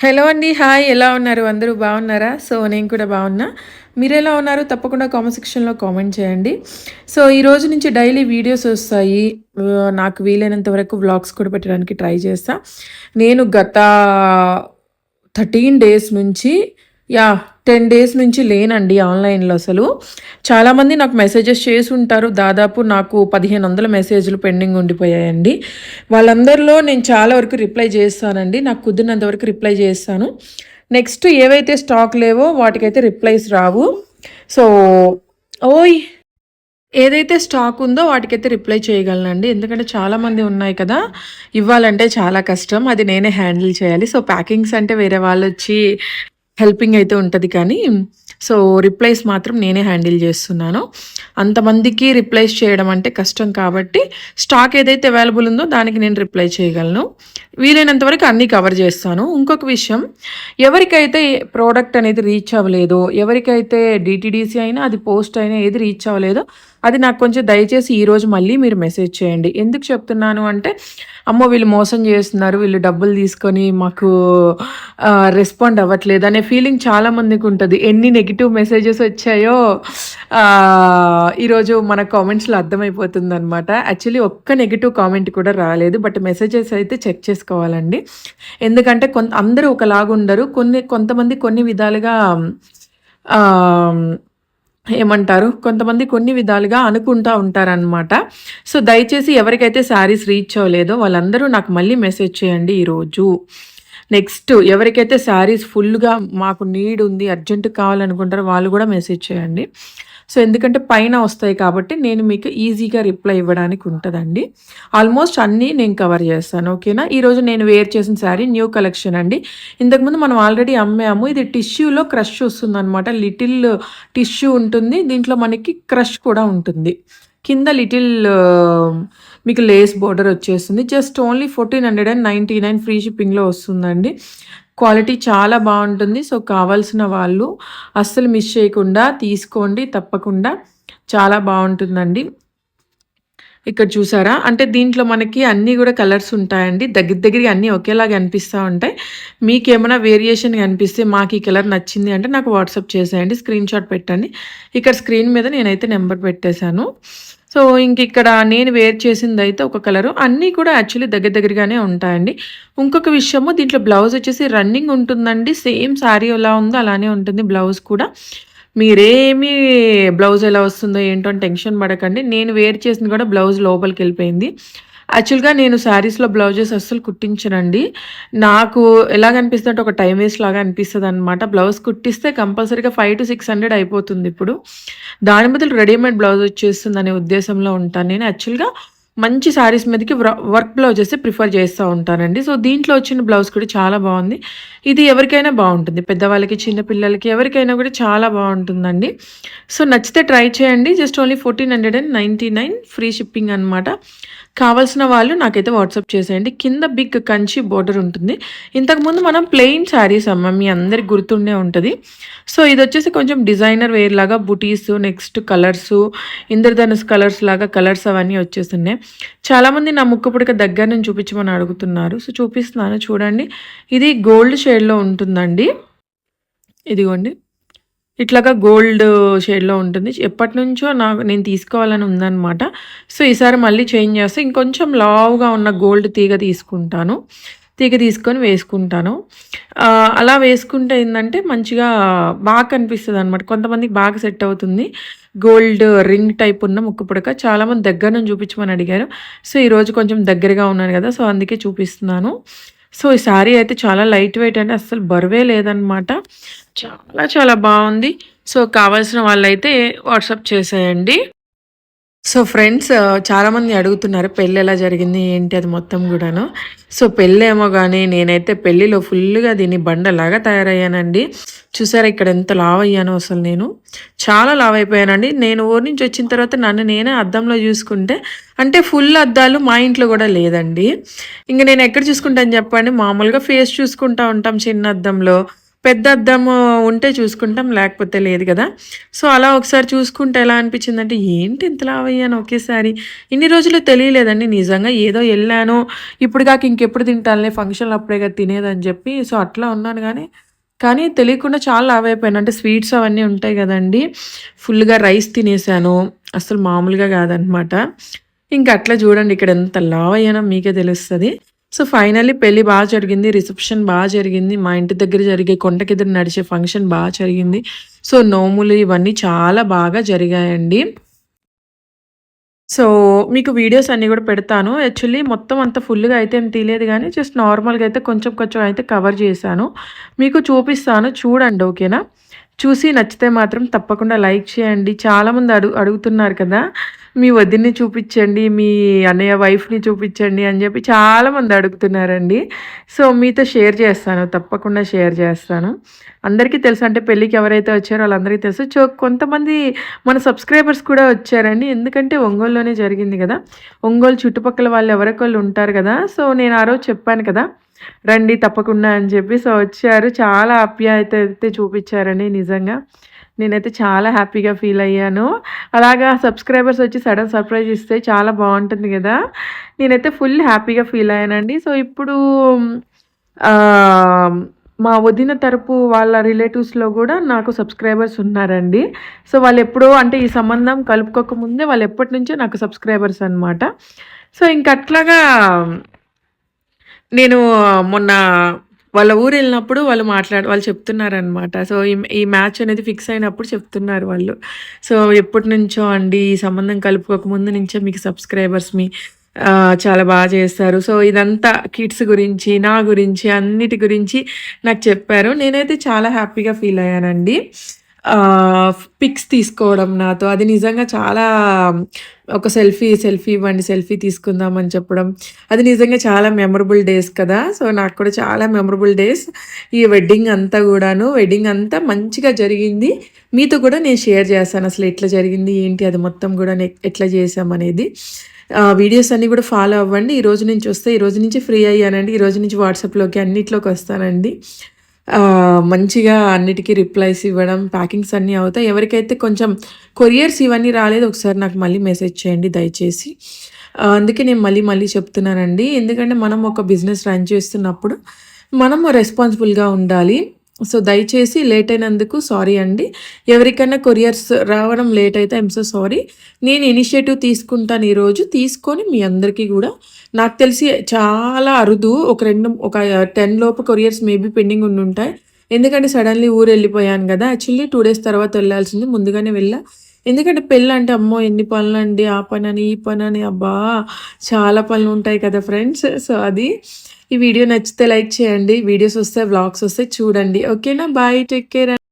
Hello అండి hi ఎలా ఉన్నారు? అందరూ బాగున్నారా? సో నేను కూడా బాగున్నా. మీరు ఎలా ఉన్నారు? తప్పకుండా కామెంట్ సెక్షన్లో కామెంట్ చేయండి. సో ఈ రోజు నుంచి డైలీ వీడియోస్ వస్తాయి. నాకు వీలైనంత వరకు వ్లాగ్స్ కూడా పెట్టడానికి ట్రై చేస్తా. నేను గత థర్టీన్ డేస్ నుంచి యా టెన్ డేస్ నుంచి లేనండి ఆన్లైన్లో అసలు. చాలామంది నాకు మెసేజెస్ చేసి ఉంటారు. దాదాపు నాకు పదిహేను వందల మెసేజ్లు పెండింగ్ ఉండిపోయాయండి. వాళ్ళందరిలో నేను చాలా వరకు రిప్లై చేస్తానండి. నాకు కుదిరినంత వరకు రిప్లై చేస్తాను. నెక్స్ట్ ఏవైతే స్టాక్ లేవో వాటికైతే రిప్లైస్ రావు. సో ఓయ్ ఏదైతే స్టాక్ ఉందో వాటికైతే రిప్లై చేయగలనండి. ఎందుకంటే చాలామంది ఉన్నాయి కదా. ఇవ్వాలంటే చాలా కష్టం. అది నేనే హ్యాండిల్ చేయాలి. సో ప్యాకింగ్స్ అంటే వేరే వాళ్ళు వచ్చి హెల్పింగ్ అయితే ఉంటుంది కానీ సో రిప్లైస్ మాత్రం నేనే హ్యాండిల్ చేస్తున్నాను. అంతమందికి రిప్లైస్ చేయడం అంటే కష్టం కాబట్టి స్టాక్ ఏదైతే అవైలబుల్ ఉందో దానికి నేను రిప్లై చేయగలను. వీలైనంత వరకు అన్నీ కవర్ చేస్తాను. ఇంకొక విషయం ఎవరికైతే ప్రోడక్ట్ అనేది రీచ్ అవ్వలేదో ఎవరికైతే డిటీడీసీ అయినా అది పోస్ట్ అయినా ఏది రీచ్ అవ్వలేదో అది నాకు కొంచెం దయచేసి ఈరోజు మళ్ళీ మీరు మెసేజ్ చేయండి. ఎందుకు చెప్తున్నాను అంటే అమ్మో వీళ్ళు మోసం చేస్తున్నారు వీళ్ళు డబ్బులు తీసుకొని మాకు రెస్పాండ్ అవ్వట్లేదు అనే ఫీలింగ్ చాలా మందికి ఉంటుంది. ఎన్ని నెగిటివ్ మెసేజెస్ వచ్చాయో ఈరోజు మన కామెంట్స్లో అర్థమైపోతుంది అనమాట యాక్చువల్లీ ఒక్క నెగిటివ్ కామెంట్ కూడా రాలేదు బట్ మెసేజెస్ అయితే చెక్ చేసుకోవాలండి. ఎందుకంటే కొంత అందరూ ఒకలాగా ఉండరు కొన్ని కొంతమంది కొన్ని విధాలుగా ఏమంటారు? కొంతమంది కొన్ని విధాలుగా అనుకుంటా ఉంటారనమాట సో దయచేసి ఎవరికైతే శారీస్ రీచ్ అవ్వలేదో వాళ్ళందరూ నాకు మళ్ళీ మెసేజ్ చేయండి ఈరోజు. నెక్స్ట్ ఎవరికైతే శారీస్ ఫుల్గా మాకు నీడ్ ఉంది అర్జెంట్ కావాలనుకుంటారో వాళ్ళు కూడా మెసేజ్ చేయండి. సో ఎందుకంటే పైన వస్తాయి కాబట్టి నేను మీకు ఈజీగా రిప్లై ఇవ్వడానికి ఉంటుందండి. ఆల్మోస్ట్ అన్నీ నేను కవర్ చేస్తాను ఓకేనా? ఈరోజు నేను వేర్ చేసిన శారీ న్యూ కలెక్షన్ అండి. ఇంతకుముందు మనం ఆల్రెడీ అమ్మాము. ఇది టిష్యూలో క్రష్ వస్తుంది అనమాట లిటిల్ టిష్యూ ఉంటుంది. దీంట్లో మనకి క్రష్ కూడా ఉంటుంది. కింద లిటిల్ మీకు లేస్ బోర్డర్ వచ్చేస్తుంది. Just only fourteen hundred and ninety nine free షిప్పింగ్లో వస్తుందండి. క్వాలిటీ చాలా బాగుంటుంది. సో కావాల్సిన వాళ్ళు అస్సలు మిస్ చేయకుండా తీసుకోండి తప్పకుండా. చాలా బాగుంటుందండి. ఇక్కడ చూసారా? అంటే దీంట్లో మనకి అన్నీ కూడా కలర్స్ ఉంటాయండి. దగ్గర దగ్గరికి అన్నీ ఒకేలాగా అనిపిస్తూ ఉంటాయి. మీకు ఏమైనా వేరియేషన్ కనిపిస్తే మాకు ఈ కలర్ నచ్చింది అంటే నాకు వాట్సాప్ చేసేయండి. స్క్రీన్ షాట్ పెట్టండి. ఇక్కడ స్క్రీన్ మీద నేనైతే నెంబర్ పెట్టేశాను. సో ఇంక ఇక్కడ నేను వేర్ చేసింది అయితే ఒక కలరు. అన్నీ కూడా యాక్చువల్లీ దగ్గర దగ్గరగానే ఉంటాయండి. ఇంకొక విషయము దీంట్లో బ్లౌజ్ వచ్చేసి రన్నింగ్ ఉంటుందండి. సేమ్ శారీ ఎలా ఉందో అలానే ఉంటుంది బ్లౌజ్ కూడా. మీరేమి బ్లౌజ్ ఎలా వస్తుందో ఏంటో అని టెన్షన్ పడకండి. నేను వేర్ చేసింది కూడా బ్లౌజ్ లోపలికి వెళ్ళిపోయింది. యాక్చువల్గా నేను శారీస్లో బ్లౌజెస్ అస్సలు కుట్టించనండి. నాకు ఎలాగ అనిపిస్తుందంటే ఒక టైం వేస్ట్ లాగా అనిపిస్తుంది అనమాట బ్లౌజ్ కుట్టిస్తే కంపల్సరీగా ఫైవ్ టు సిక్స్ హండ్రెడ్ అయిపోతుంది ఇప్పుడు. దాని బదులు రెడీమేడ్ బ్లౌజ్ వచ్చేస్తుంది అనే ఉద్దేశంలో ఉంటాను. నేను యాక్చువల్గా మంచి శారీస్ మీదకి వర్క్ బ్లౌజెస్ ప్రిఫర్ చేస్తూ ఉంటానండి. సో దీంట్లో వచ్చిన బ్లౌజ్ కూడా చాలా బాగుంది. ఇది ఎవరికైనా బాగుంటుంది. పెద్దవాళ్ళకి చిన్నపిల్లలకి ఎవరికైనా కూడా చాలా బాగుంటుందండి. సో నచ్చితే ట్రై చేయండి. Just only fourteen hundred and ninety nine free shipping అనమాట కావాల్సిన వాళ్ళు నాకైతే వాట్సాప్ చేసేయండి. కింద బిగ్ కంచి బోర్డర్ ఉంటుంది. ఇంతకుముందు మనం ప్లెయిన్ శారీస్ అమ్మ మీ అందరికి గుర్తుండే ఉంటుంది. సో ఇది వచ్చేసి కొంచెం డిజైనర్ వేర్ లాగా బుటీస్ నెక్స్ట్ కలర్స్ ఇంద్రధనుస్ కలర్స్ లాగా కలర్స్ అవన్నీ వచ్చేస్తున్నాయి. చాలామంది నా ముక్కు పుడక దగ్గర నుంచి చూపించమని అడుగుతున్నారు. సో చూపిస్తున్నాను చూడండి. ఇది గోల్డ్ షేడ్లో ఉంటుందండి. ఇదిగోండి. ఇట్లాగా గోల్డ్ షేడ్లో ఉంటుంది. ఎప్పటి నుంచో నాకు నేను తీసుకోవాలని ఉందన్నమాట. సో ఈసారి మళ్ళీ చేంజ్ చేస్తే ఇంకొంచెం లావుగా ఉన్న గోల్డ్ తీగ తీసుకుంటాను. తీగ తీసుకొని వేసుకుంటాను. అలా వేసుకుంటే ఏంటంటే మంచిగా బాగా కనిపిస్తుంది అనమాట కొంతమందికి బాగా సెట్ అవుతుంది. గోల్డ్ రింగ్ టైప్ ఉన్న ముక్కు పుడక. చాలామంది దగ్గర నుంచి చూపించమని అడిగారు. సో ఈరోజు కొంచెం దగ్గరగా ఉన్నాను కదా. సో అందుకే చూపిస్తున్నాను. సో ఈ శారీ అయితే చాలా లైట్ వెయిట్ అని అస్సలు బరువే లేదనమాట చాలా చాలా బాగుంది. సో కావాల్సిన వాళ్ళైతే వాట్సాప్ చేసేయండి. సో ఫ్రెండ్స్ uh, చాలామంది అడుగుతున్నారు పెళ్ళి ఎలా జరిగింది ఏంటి అది మొత్తం కూడాను. సో పెళ్ళి ఏమో కానీ నేనైతే పెళ్ళిలో ఫుల్గా దీన్ని బండలాగా తయారయ్యానండి. చూసారా ఇక్కడ ఎంత లావ్ అయ్యాను అసలు నేను. చాలా లావ్ అయిపోయానండి నేను ఊరి నుంచి వచ్చిన తర్వాత నన్ను నేనే అద్దంలో చూసుకుంటే అంటే ఫుల్ అద్దాలు మా ఇంట్లో కూడా లేదండి. ఇంకా నేను ఎక్కడ చూసుకుంటాను చెప్పండి? మామూలుగా ఫేస్ చూసుకుంటా ఉంటాం చిన్న అద్దంలో. పెద్ద అద్దము ఉంటే చూసుకుంటాం లేకపోతే లేదు కదా. సో అలా ఒకసారి చూసుకుంటే ఎలా అనిపించింది అంటే ఏంటి ఇంత లావ్ ఒకేసారి? ఇన్ని రోజులు తెలియలేదండి నిజంగా. ఏదో వెళ్ళాను ఇప్పుడు కాక ఇంకెప్పుడు తింటానులే ఫంక్షన్లు అప్పుడే కదా తినేదని చెప్పి సో అట్లా ఉన్నాను కానీ కానీ తెలియకుండా చాలా లావైపోయాను అంటే స్వీట్స్ అవన్నీ ఉంటాయి కదండి. ఫుల్గా రైస్ తినేసాను అసలు మామూలుగా కాదనమాట. ఇంకా అట్లా చూడండి ఇక్కడ ఎంత లావ్ అయ్యానో మీకే తెలుస్తుంది. సో ఫైనల్లీ పెళ్ళి బాగా జరిగింది రిసెప్షన్ బాగా జరిగింది మా ఇంటి దగ్గర జరిగే కొండకెదురు నడిచే ఫంక్షన్ బాగా జరిగింది. సో నోములు ఇవన్నీ చాలా బాగా జరిగాయండి. సో మీకు వీడియోస్ అన్నీ కూడా పెడతాను. యాక్చువల్లీ మొత్తం అంత ఫుల్గా అయితే ఏం తీయలేదు కానీ జస్ట్ నార్మల్గా అయితే కొంచెం కొంచెం అయితే కవర్ చేశాను. మీకు చూపిస్తాను చూడండి ఓకేనా? చూసి నచ్చితే మాత్రం తప్పకుండా లైక్ చేయండి. చాలామంది అడుగు అడుగుతున్నారు కదా. మీ వదిన్ని చూపించండి మీ అన్నయ్య వైఫ్ని చూపించండి అని చెప్పి చాలామంది అడుగుతున్నారండి. సో మీతో షేర్ చేస్తాను తప్పకుండా షేర్ చేస్తాను. అందరికీ తెలుసు అంటే పెళ్ళికి ఎవరైతే వచ్చారో వాళ్ళందరికీ తెలుసు. చో కొంతమంది మన సబ్స్క్రైబర్స్ కూడా వచ్చారండి. ఎందుకంటే ఒంగోలులోనే జరిగింది కదా. ఒంగోలు చుట్టుపక్కల వాళ్ళు ఎవరికొళ్ళు ఉంటారు కదా. సో నేను ఆ రోజు చెప్పాను కదా రండి తప్పకుండా అని చెప్పి. సో వచ్చారు. చాలా ఆప్యాయత అయితే చూపించారండి నిజంగా. నేనైతే చాలా హ్యాపీగా ఫీల్ అయ్యాను. అలాగా సబ్స్క్రైబర్స్ వచ్చి సడన్ సర్ప్రైజ్ ఇస్తే చాలా బాగుంటుంది కదా. నేనైతే ఫుల్ హ్యాపీగా ఫీల్ అయ్యానండి. సో ఇప్పుడు మా వదిన తరపు వాళ్ళ రిలేటివ్స్లో కూడా నాకు సబ్స్క్రైబర్స్ ఉన్నారండి. సో వాళ్ళు ఎప్పుడో అంటే ఈ సంబంధం కలుపుకోకముందే వాళ్ళు ఎప్పటి నుంచో నాకు సబ్స్క్రైబర్స్ అనమాట సో ఇంకట్లాగా నేను మొన్న వాళ్ళ ఊరు వెళ్ళినప్పుడు వాళ్ళు మాట్లాడు వాళ్ళు చెప్తున్నారనమాట సో ఈ ఈ మ్యాచ్ అనేది ఫిక్స్ అయినప్పుడు చెప్తున్నారు వాళ్ళు. సో ఎప్పటి నుంచో అండి ఈ సంబంధం కలుపుకోక ముందు నుంచే మీకు సబ్స్క్రైబర్స్ మీ చాలా బాగా చేస్తారు. సో ఇదంతా కిడ్స్ గురించి నా గురించి అన్నిటి గురించి నాకు చెప్పారు. నేనైతే చాలా హ్యాపీగా ఫీల్ అయ్యానండి. పిక్స్ తీసుకోవడం నాతో. అది నిజంగా చాలా ఒక సెల్ఫీ సెల్ఫీ ఇవ్వండి సెల్ఫీ తీసుకుందామని చెప్పడం. అది నిజంగా చాలా మెమరబుల్ డేస్ కదా. సో నాకు కూడా చాలా మెమరబుల్ డేస్ ఈ వెడ్డింగ్ అంతా కూడాను వెడ్డింగ్ అంతా మంచిగా జరిగింది. మీతో కూడా నేను షేర్ చేస్తాను అసలు ఎట్లా జరిగింది ఏంటి అది మొత్తం కూడా ఎట్లా చేసామనేది వీడియోస్ అన్నీ కూడా ఫాలో అవ్వండి. ఈ రోజు నుంచి వస్తే ఈ రోజు నుంచి ఫ్రీ అయ్యానండి. ఈ రోజు నుంచి వాట్సాప్లోకి అన్నిట్లోకి వస్తానండి. మంచిగా అన్నిటికీ రిప్లైస్ ఇవ్వడం ప్యాకింగ్స్ అన్నీ అవుతాయి. ఎవరికైతే కొంచెం కొరియర్స్ ఇవన్నీ రాలేదు ఒకసారి నాకు మళ్ళీ మెసేజ్ చేయండి దయచేసి. అందుకే నేను మళ్ళీ మళ్ళీ చెప్తున్నానండి. ఎందుకంటే మనం ఒక బిజినెస్ రన్ చేస్తున్నప్పుడు మనము రెస్పాన్సిబుల్గా ఉండాలి. సో దయచేసి లేట్ అయినందుకు సారీ అండి. ఎవరికైనా కొరియర్స్ రావడం లేట్ అయితే ఐమ్ సో సారీ నేను ఇనిషియేటివ్ తీసుకుంటాను ఈరోజు తీసుకొని మీ అందరికీ కూడా. నాకు తెలిసి చాలా అరుదు. ఒక రెండు ఒక టెన్ లోపు కొరియర్స్ మేబీ పెండింగ్ ఉండి ఉంటాయి. ఎందుకంటే సడన్లీ ఊరు వెళ్ళిపోయాను కదా. యాక్చువల్లీ టూ డేస్ తర్వాత వెళ్ళాల్సింది. ముందుగానే వెళ్ళా. ఎందుకంటే పెళ్ళి అంటే అమ్మో ఎన్ని పనులు అండి. ఆ పని అని ఈ పని అని. అబ్బా చాలా పనులు ఉంటాయి కదా ఫ్రెండ్స్ సో అది. ఈ వీడియో నచ్చితే లైక్ చేయండి. వీడియోస్ వస్తే వ్లాగ్స్ వస్తే చూడండి. ఓకేనా? బాయ్. Take care